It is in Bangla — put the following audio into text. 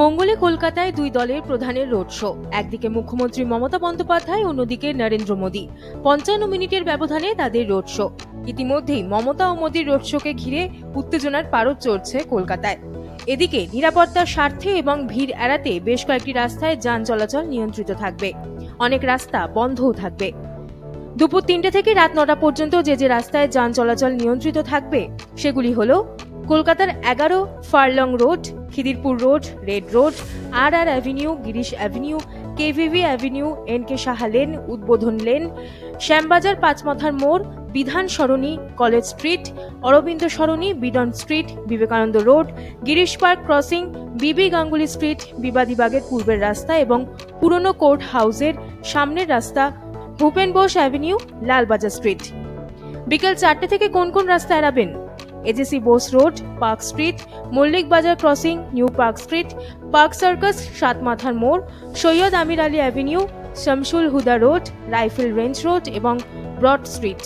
মঙ্গলে কলকাতায় দুই দলের প্রধানের রোড শো। একদিকে মুখ্যমন্ত্রী মমতা বন্দ্যোপাধ্যায়, অন্যদিকে নরেন্দ্র মোদী। পঞ্চান্ন মিনিটের ব্যবধানে তাদের রোড শো। ইতিমধ্যেই মমতা ও মোদীর রোড শোকে ঘিরে উত্তেজনার পারদ চড়ছে কলকাতায়। এদিকে নিরাপত্তার স্বার্থে এবং ভিড় এড়াতে বেশ কয়েকটি রাস্তায় যান চলাচল নিয়ন্ত্রিত থাকবে। অনেক রাস্তা বন্ধও থাকবে। দুপুর তিনটে থেকে রাত নটা পর্যন্ত যে যে রাস্তায় যান চলাচল নিয়ন্ত্রিত থাকবে, সেগুলি হলো কলকাতার এগারো furlong road, Khidirpur road, red road, R R avenue, Girish avenue, কেভিভি avenue, N K Saha lane, Udbodhan lane, Shyambazar পাঁচমাথার মোড়, Bidhan Sarani, college street, Aurobindo Sarani, Beadon street, Vivekananda road, Girish park crossing, B B Ganguly street, বিবাদীবাগের পূর্বের রাস্তা এবং পুরনো কোর্ট হাউসের সামনের রাস্তা, ভূপেন বোস অ্যাভিনিউ, লালবাজার স্ট্রিট। বিকেল চারটে থেকে কোন কোন রাস্তা এড়াবেন? AJC Bose road, park street, Mallick Bazar crossing, new park street, park circus, সাতমাথার মোড়, Syed Amir Ali avenue, Shamsul Huda road, rifle range road এবং ব্রড স্ট্রিট।